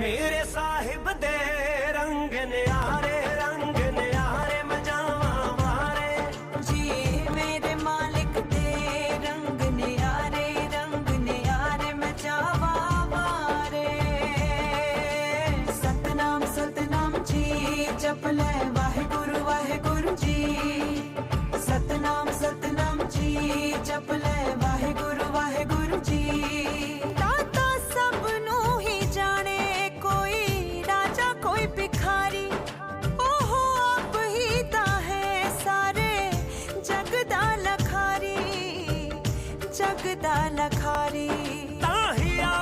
मेरे साहिब, दे रंग न्यारे रंग न्यारे मजावा मारे। जी, मेरे मालिक, दे रंग न्यारे रंग न्यारे मजावा मारे। सतनाम सतनाम जी, जप ले, वाहेगुरु वाहेगुरु जी। सतनाम सतनाम जी, जप ले ਚੱਕਦਾ ਨਖਾਰੀ ਤਾਹੀਆ